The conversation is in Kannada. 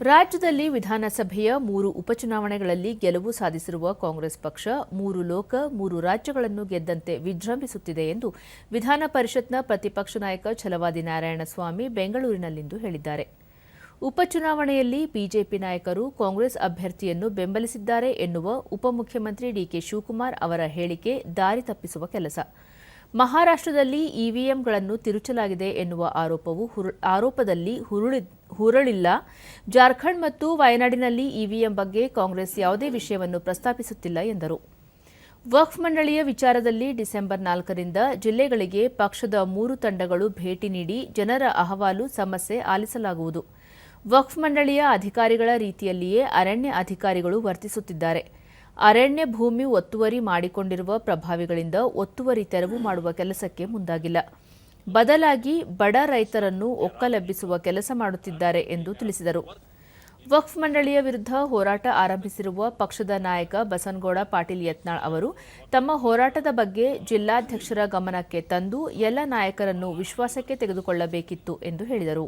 ರಾಜ್ಯದಲ್ಲಿ ವಿಧಾನಸಭೆಯ ಮೂರು ಉಪಚುನಾವಣೆಗಳಲ್ಲಿ ಗೆಲುವು ಸಾಧಿಸಿರುವ ಕಾಂಗ್ರೆಸ್ ಪಕ್ಷ ಮೂರು ಲೋಕ, ಮೂರು ರಾಜ್ಯಗಳನ್ನು ಗೆದ್ದಂತೆ ವಿಜೃಂಭಿಸುತ್ತಿದೆ ಎಂದು ವಿಧಾನ ಪರಿಷತ್ನ ಪ್ರತಿಪಕ್ಷ ನಾಯಕ ಛಲವಾದಿ ನಾರಾಯಣಸ್ವಾಮಿ ಬೆಂಗಳೂರಿನಲ್ಲಿಂದು ಹೇಳಿದ್ದಾರೆ. ಉಪಚುನಾವಣೆಯಲ್ಲಿ ಬಿಜೆಪಿ ನಾಯಕರು ಕಾಂಗ್ರೆಸ್ ಅಭ್ಯರ್ಥಿಯನ್ನು ಬೆಂಬಲಿಸಿದ್ದಾರೆ ಎನ್ನುವ ಉಪಮುಖ್ಯಮಂತ್ರಿ ಡಿಕೆ ಶಿವಕುಮಾರ್ ಅವರ ಹೇಳಿಕೆ ದಾರಿ ತಪ್ಪಿಸುವ ಕೆಲಸ. ಮಹಾರಾಷ್ಟ್ರದಲ್ಲಿ ಇವಿಎಂಗಳನ್ನು ತಿರುಚಲಾಗಿದೆ ಎನ್ನುವ ಆರೋಪವು ಆರೋಪದಲ್ಲಿ ಹುರುಳಿ ಹುರಳಿಲ್ಲ. ಜಾರ್ಖಂಡ್ ಮತ್ತು ವಯನಾಡಿನಲ್ಲಿ ಇವಿಎಂ ಬಗ್ಗೆ ಕಾಂಗ್ರೆಸ್ ಯಾವುದೇ ವಿಷಯವನ್ನು ಪ್ರಸ್ತಾಪಿಸುತ್ತಿಲ್ಲ ಎಂದರು. ವಕ್ಫ್ ಮಂಡಳಿಯ ವಿಚಾರದಲ್ಲಿ ಡಿಸೆಂಬರ್ ನಾಲ್ಕರಿಂದ ಜಿಲ್ಲೆಗಳಿಗೆ ಪಕ್ಷದ ಮೂರು ತಂಡಗಳು ಭೇಟಿ ನೀಡಿ ಜನರ ಅಹವಾಲು ಸಮಸ್ಯೆ ಆಲಿಸಲಾಗುವುದು. ವಕ್ಫ್ ಮಂಡಳಿಯ ಅಧಿಕಾರಿಗಳ ರೀತಿಯಲ್ಲಿಯೇ ಅರಣ್ಯ ಅಧಿಕಾರಿಗಳು ವರ್ತಿಸುತ್ತಿದ್ದಾರೆ. ಅರಣ್ಯ ಭೂಮಿ ಒತ್ತುವರಿ ಮಾಡಿಕೊಂಡಿರುವ ಪ್ರಭಾವಿಗಳಿಂದ ಒತ್ತುವರಿ ತೆರವು ಮಾಡುವ ಕೆಲಸಕ್ಕೆ ಮುಂದಾಗಿಲ್ಲ. ಬದಲಾಗಿ ಬಡ ರೈತರನ್ನು ಒಕ್ಕಲೆಬ್ಬಿಸುವ ಕೆಲಸ ಮಾಡುತ್ತಿದ್ದಾರೆ ಎಂದು ತಿಳಿಸಿದರು. ವಕ್ಫ್ ಮಂಡಳಿಯ ವಿರುದ್ಧ ಹೋರಾಟ ಆರಂಭಿಸಿರುವ ಪಕ್ಷದ ನಾಯಕ ಬಸನಗೌಡ ಪಾಟೀಲ್ ಯತ್ನಾಳ್ ಅವರು ತಮ್ಮ ಹೋರಾಟದ ಬಗ್ಗೆ ಜಿಲ್ಲಾಧ್ಯಕ್ಷರ ಗಮನಕ್ಕೆ ತಂದು ಎಲ್ಲ ನಾಯಕರನ್ನು ವಿಶ್ವಾಸಕ್ಕೆ ತೆಗೆದುಕೊಳ್ಳಬೇಕಿತ್ತು ಎಂದು ಹೇಳಿದರು.